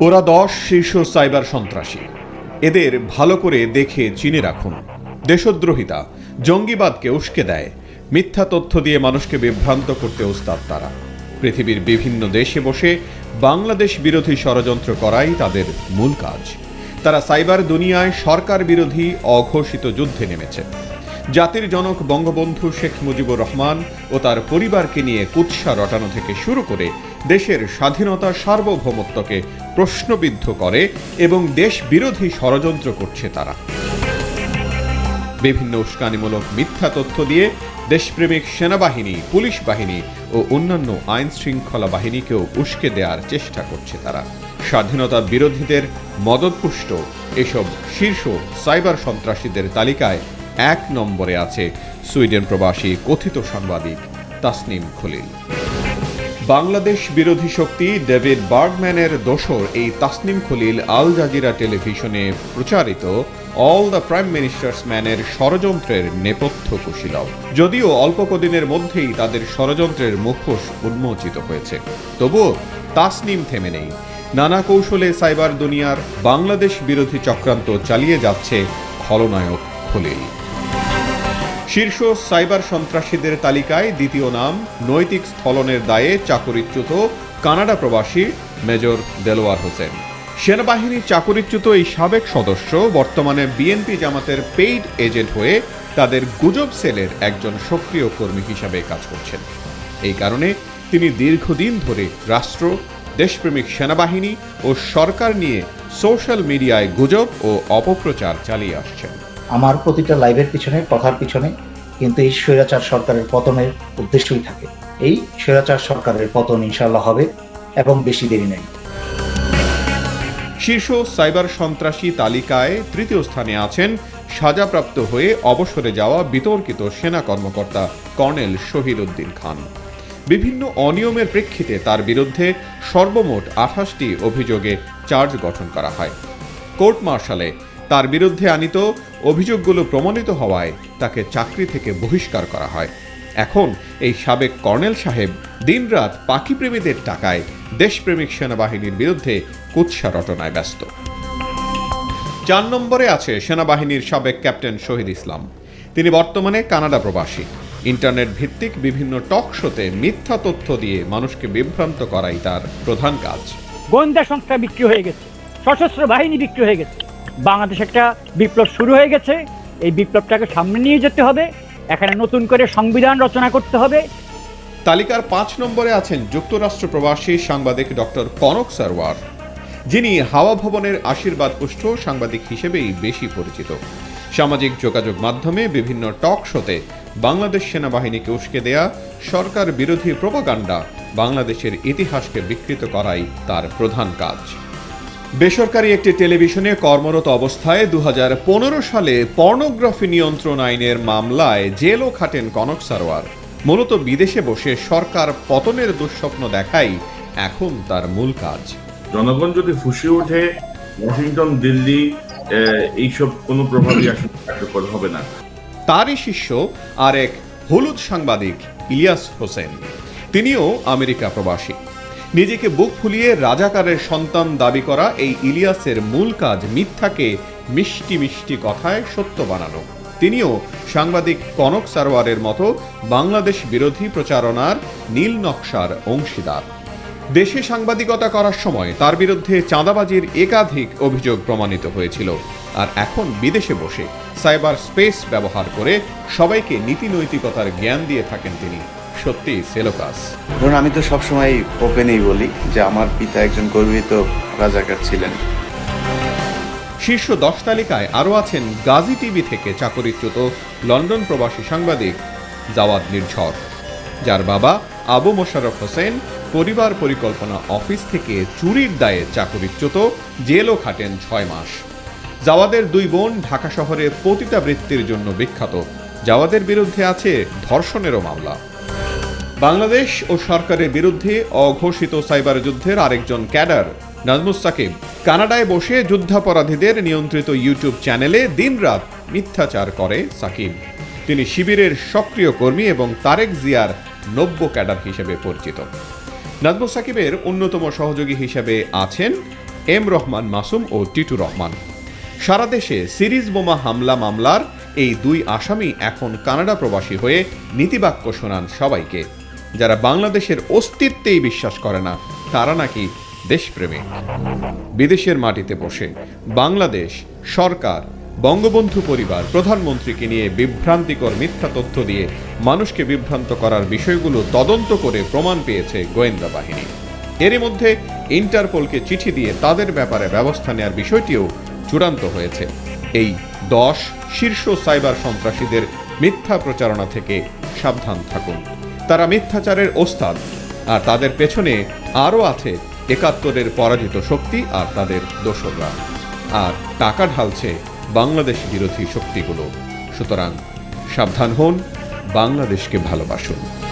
ওরা দশ শীর্ষ সাইবার সন্ত্রাসী। এদের ভালো করে দেখে চিনে রাখুন। দেশদ্রোহিতা, জঙ্গিবাদকে উস্কে দেয়। মিথ্যা তথ্য দিয়ে মানুষকে বিভ্রান্ত করতে ওস্তাদ তারা। পৃথিবীর বিভিন্ন দেশে বসে বাংলাদেশ বিরোধী ষড়যন্ত্র করাই তাদের মূল কাজ। তারা সাইবার দুনিয়ায় সরকার বিরোধী অঘোষিত যুদ্ধে নেমেছে। জাতির জনক বঙ্গবন্ধু শেখ মুজিবুর রহমান ও তার পরিবারকে নিয়ে কুৎসা রটানো থেকে শুরু করে দেশের স্বাধীনতা সার্বভৌমত্বকে প্রশ্নবিদ্ধ করে এবং দেশ বিরোধী ষড়যন্ত্র করছে তারা। বিভিন্ন উস্কানিমূলক মিথ্যা তথ্য দিয়ে দেশপ্রেমিক সেনাবাহিনী, পুলিশ বাহিনী ও অন্যান্য আইন শৃঙ্খলা বাহিনীকেও উস্কে দেওয়ার চেষ্টা করছে তারা। স্বাধীনতা বিরোধীদের মদতপুষ্ট এসব শীর্ষ সাইবার সন্ত্রাসীদের তালিকায় এক নম্বরে আছে সুইডেন প্রবাসী কথিত সাংবাদিক তাসনিম খলিল। বাংলাদেশ বিরোধী শক্তি ডেভিড বার্গম্যানের দোসর এই তাসনিম খলিল আল জাজিরা টেলিভিশনে প্রচারিত অল দ্য প্রাইম মিনিস্টার্স ম্যানের ষড়যন্ত্রের নেপথ্য কুশীলব। যদিও অল্প কদিনের মধ্যেই তাদের ষড়যন্ত্রের মুখোশ উন্মোচিত হয়েছে। তবুও তাসনিম থেমে নেই। নানা কৌশলে সাইবার দুনিয়ার বাংলাদেশ বিরোধী চক্রান্ত চালিয়ে যাচ্ছে খলনায়ক খলিল। শীর্ষ সাইবার সন্ত্রাসীদের তালিকায় দ্বিতীয় নাম নৈতিক স্থলনের দায়ে চাকরিচ্যুত কানাডা প্রবাসী মেজর দেলোয়ার হোসেন। সেনাবাহিনীর চাকরিচ্যুত এই সাবেক সদস্য বর্তমানে বিএনপি জামাতের পেইড এজেন্ট হয়ে তাদের গুজব সেলের একজন সক্রিয় কর্মী হিসাবে কাজ করছেন। এই কারণে তিনি দীর্ঘদিন ধরে রাষ্ট্র, দেশপ্রেমিক সেনাবাহিনী ও সরকার নিয়ে সোশ্যাল মিডিয়ায় গুজব ও অপপ্রচার চালিয়ে আসছেন। আমার প্রতিটা লাইভের পিছনে, কথার পিছনে কিন্তু এই স্বৈরাচার সরকারের পতনের উদ্দেশ্যই থাকে। এই স্বৈরাচার সরকারের পতন ইনশাল্লাহ হবে এবং বেশি দেরি নেই। শীর্ষ সাইবার সন্ত্রাসী তালিকায় তৃতীয় স্থানে আছেন সাজাপ্রাপ্ত হয়ে অবসরে যাওয়া বিতর্কিত সেনা কর্মকর্তা কর্নেল শহীদ উদ্দিন খান। বিভিন্ন অনিয়মের প্রেক্ষিতে তার বিরুদ্ধে সর্বমোট আঠাশটি অভিযোগে চার্জ গঠন করা হয়। কোর্ট মার্শালে তার বিরুদ্ধে আনিত অভিযোগগুলো প্রমাণিত হওয়ায় তাকে চাকরি থেকে বহিষ্কার করা হয়। এখন এই সাবেক কর্নেল সাহেব দিনরাত পাখিপ্রেমীদের টাকায় দেশপ্রেমিক সেনাবাহিনীর বিরুদ্ধে কুৎসা রটনায় ব্যস্ত। চার নম্বরে আছে সেনাবাহিনীর সাবেক ক্যাপ্টেন শহীদ ইসলাম। তিনি বর্তমানে কানাডা প্রবাসী। ইন্টারনেট ভিত্তিক বিভিন্ন টক শোতে মিথ্যা তথ্য দিয়ে মানুষকে বিভ্রান্ত করাই তার প্রধান কাজ। গোয়েন্দা সংস্থা বিক্রি হয়ে গেছে। সশস্ত্র বাহিনী বিক্রি হয়ে গেছে। বাংলাদেশ একটা বিপ্লব শুরু হয়ে গেছে। এই বিপ্লবটাকে সামনে নিয়ে যেতে হবে। এখানে নতুন করে সংবিধান রচনা করতে হবে। তালিকার পাঁচ নম্বরে আছেন যুক্তরাষ্ট্র প্রবাসী সাংবাদিক ডক্টর কনক সারওয়ার যিনি হাওয়া ভবনের আশীর্বাদ পুষ্ট সাংবাদিক হিসেবেই বেশি পরিচিত। সামাজিক যোগাযোগ মাধ্যমে বিভিন্ন টক শোতে বাংলাদেশ সেনাবাহিনীকে উস্কে দেয়া সরকার বিরোধী প্রোপাগান্ডা বাংলাদেশের ইতিহাসকে বিকৃত করাই তার প্রধান কাজ। বেসরকারি একটি টেলিভিশনে কর্মরত অবস্থায় দু হাজার পনেরো সালে পর্নোগ্রাফি নিয়ন্ত্রণ আইনের মামলায় জেলও খাটেন কনক সারোয়ার। মূলত বিদেশে বসে সরকার পতনের দুঃস্বপ্ন দেখাই এখন তার মূল কাজ। জনগণ যদি ফুসে ওঠে ওয়াশিংটন দিল্লি এইসব কোনো প্রভাবই আসলে কার্যকর হবে না। তারই শিষ্য আর এক হলুদ সাংবাদিক ইলিয়াস হোসেন। তিনিও আমেরিকা প্রবাসী। নিজেকে বুক ফুলিয়ে রাজাকারের সন্তান দাবি করা এই ইলিয়াসের মূল কাজ মিথ্যাকে মিষ্টি মিষ্টি কথায় সত্য বানানো। তিনিও সাংবাদিক কনক সারোয়ারের মতো বাংলাদেশ বিরোধী প্রচারণার নীল নকশার অংশীদার। দেশে সাংবাদিকতা করার সময় তার বিরুদ্ধে চাঁদাবাজির একাধিক অভিযোগ প্রমাণিত হয়েছিল। আর এখন বিদেশে বসে সাইবার স্পেস ব্যবহার করে সবাইকে নীতি নৈতিকতার জ্ঞান দিয়ে থাকেন তিনি। সত্যি সেলোকাস। ধরুন আমি তো সবসময় ওপেনই বলি যে আমার পিতা একজন গর্বিত রাজাকার ছিলেন। শীর্ষ দশ তালিকায় আরও আছেন গাজী টিভি থেকে চাকরিচ্যুত লন্ডন প্রবাসী সাংবাদিক জাওয়াদ নির্ঝর যার বাবা আবু মোশাররফ হোসেন পরিবার পরিকল্পনা অফিস থেকে চুরির দায়ে চাকরিচ্যুত জেলও খাটেন ছয় মাস। জাওয়াদের দুই বোন ঢাকা শহরে পতিতাবৃত্তির জন্য বিখ্যাত। জাওয়াদের বিরুদ্ধে আছে ধর্ষণেরও মামলা। বাংলাদেশ ও সরকারের বিরুদ্ধে অঘোষিত সাইবার যুদ্ধের আরেকজন ক্যাডার। নাজমুস সাকিব, কানাডায় বসে যুদ্ধাপরাধীদের নিয়ন্ত্রিত ইউটিউব চ্যানেলে দিনরাত মিথ্যাচার করে সাকিব। তিনি শিবিরের সক্রিয় কর্মী এবং তারেক জিয়ার নব্য ক্যাডার হিসেবে পরিচিত। নাজমুল সাকিবের অন্যতম সহযোগী হিসেবে আছেন এম রহমান মাসুম ও টিটু রহমান। সারা দেশে সিরিজ বোমা হামলা মামলার এই দুই আসামি এখন কানাডা প্রবাসী হয়ে নীতিবাক্য শোনান সবাইকে। যারা বাংলাদেশের অস্তিত্বেই বিশ্বাস করে না, তারা নাকি দেশপ্রেমিক বিদেশের মাটিতে বসে বাংলাদেশ সরকার, বঙ্গবন্ধু পরিবার, প্রধানমন্ত্রীকে নিয়ে বিভ্রান্তিকর মিথ্যা তথ্য দিয়ে মানুষকে বিভ্রান্ত করার বিষয়গুলো তদন্ত করে প্রমাণ পেয়েছে গোয়েন্দা বাহিনী। এরই মধ্যে ইন্টারপোলকে চিঠি দিয়ে তাদের ব্যাপারে ব্যবস্থা নেওয়ার বিষয়টিও চূড়ান্ত হয়েছে। এই দশ শীর্ষ সাইবার সন্ত্রাসীদের মিথ্যা প্রচারণা থেকে সাবধান থাকুন। তারা মিথ্যাচারের ওস্তাদ, আর তাদের পেছনে আরও আছে একাত্তরের পরাজিত শক্তি আর তাদের দোসররা। আর টাকা ঢালছে বাংলাদেশ বিরোধী শক্তিগুলো। সুতরাং সাবধান হন, বাংলাদেশকে ভালোবাসুন।